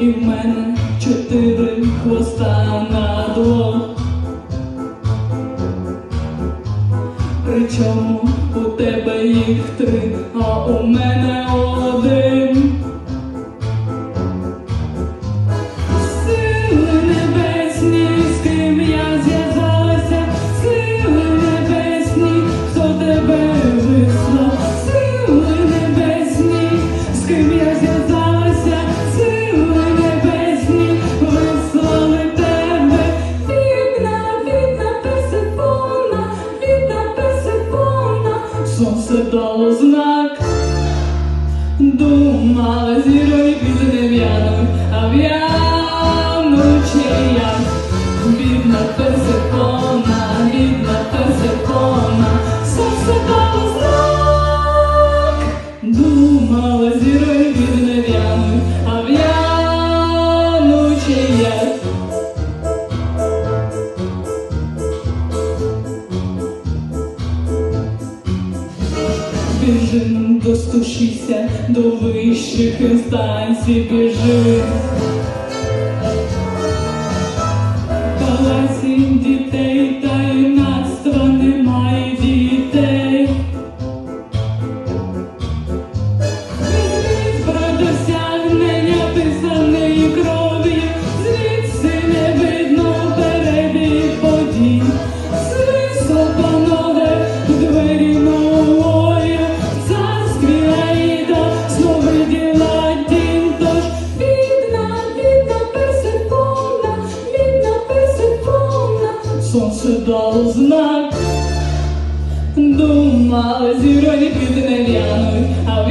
і в мене чотири хвоста на двох. Причому у тебе їх три, а у мене. Думала зіроньки за нев'яну, а в'януче я бідна песико. бійся, до вищих інстанцій біжи. Палаці дітей. сонце дало знак, Думала озірою під нев'яною, а